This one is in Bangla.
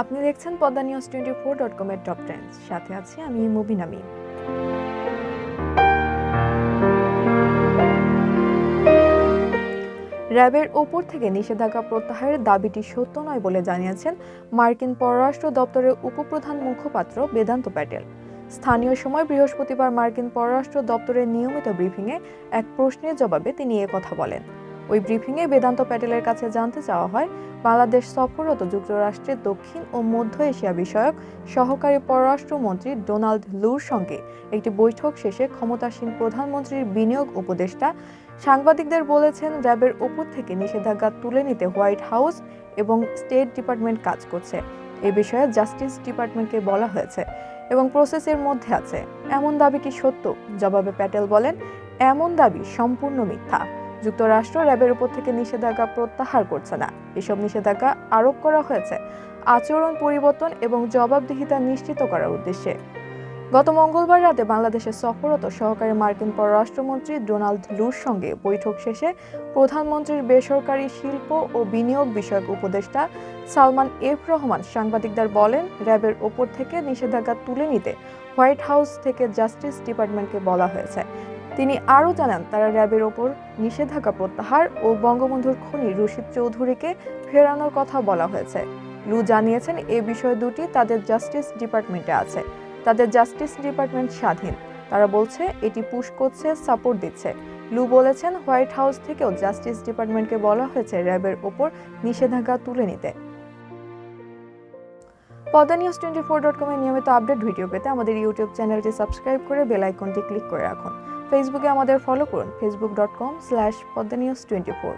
আপনি দেখছেন Padma news twenty four dot কমের টপ ট্রেন্ডস সাথে আছি আমি মুবিন আমি র্যাবের ওপর থেকে নিষেধাজ্ঞা প্রত্যাহারের দাবিটি সত্য নয় বলে জানিয়েছেন মার্কিন পররাষ্ট্র দপ্তরের উপপ্রধান মুখপাত্র বেদান্ত প্যাটেল। স্থানীয় সময় বৃহস্পতিবার মার্কিন পররাষ্ট্র দপ্তরের নিয়মিত ব্রিফিংয়ে এক প্রশ্নের জবাবে তিনি কথা বলেন। ওই ব্রিফিংয়ে বেদান্ত প্যাটেলের কাছে জানতে চাওয়া হয়, বাংলাদেশ সফররত যুক্তরাষ্ট্রের দক্ষিণ ও মধ্য এশিয়া বিষয়ক সহকারী পররাষ্ট্রমন্ত্রী ডোনাল্ড লুর সঙ্গে একটি বৈঠক শেষে ক্ষমতাসীন প্রধানমন্ত্রীর বিনিয়োগ উপদেষ্টা সাংবাদিকদের বলেছেন, র্যাবের ওপর থেকে নিষেধাজ্ঞা তুলে নিতে হোয়াইট হাউস এবং স্টেট ডিপার্টমেন্ট কাজ করছে। এ বিষয়ে জাস্টিস ডিপার্টমেন্টকে বলা হয়েছে এবং প্রসেসের মধ্যে আছে। এমন দাবি কি সত্য? জবাবে প্যাটেল বলেন, এমন দাবি সম্পূর্ণ মিথ্যা। যুক্তরাষ্ট্র র্যাবের উপর থেকে নিষেধাজ্ঞা প্রত্যাহার করছে না। এসব নিষেধাজ্ঞা আরোপ করা হয়েছে আচরণ পরিবর্তন এবং জবাবদিহিতা নিশ্চিত করার উদ্দেশ্যে। গত মঙ্গলবার রাতে বাংলাদেশের সফররত সহকারী মার্কিন পররাষ্ট্রমন্ত্রী ডোনাল্ড লুর সঙ্গে বৈঠক শেষে প্রধানমন্ত্রীর বেসরকারি শিল্প ও বিনিয়োগ বিষয়ক উপদেষ্টা সালমান এফ রহমান সাংবাদিকদের বলেন, র্যাবের ওপর থেকে নিষেধাজ্ঞা তুলে নিতে হোয়াইট হাউস থেকে জাস্টিস ডিপার্টমেন্টকে বলা হয়েছে। তিনি আরও জানান, তারা র্যাবের ওপর নিষেধাজ্ঞা প্রত্যাহার ও বঙ্গবন্ধুর খনি রশিদ চৌধুরীকে ফেরানোর কথা বলা হয়েছে। লু জানিয়েছেন, এ বিষয় দুটি তাদের জাস্টিস ডিপার্টমেন্টে আছে। তাদের জাস্টিস ডিপার্টমেন্ট স্বাধীন। তারা বলছে, এটি পুশ করছে, সাপোর্ট দিচ্ছে। লু বলেছেন, হোয়াইট হাউস থেকেও জাস্টিস ডিপার্টমেন্টকে বলা হয়েছে র্যাবের ওপর নিষেধাজ্ঞা তুলে নিতে। Padma news twenty four dot কমের নিয়মিত আপডেট ভিডিও পেতে আমাদের ইউটিউব চ্যানেলটি সাবস্ক্রাইব করে বেল আইকনটি ক্লিক করে রাখুন। ফেসবুকে আমাদের ফলো করুন Facebook dot com slash Padma news twenty four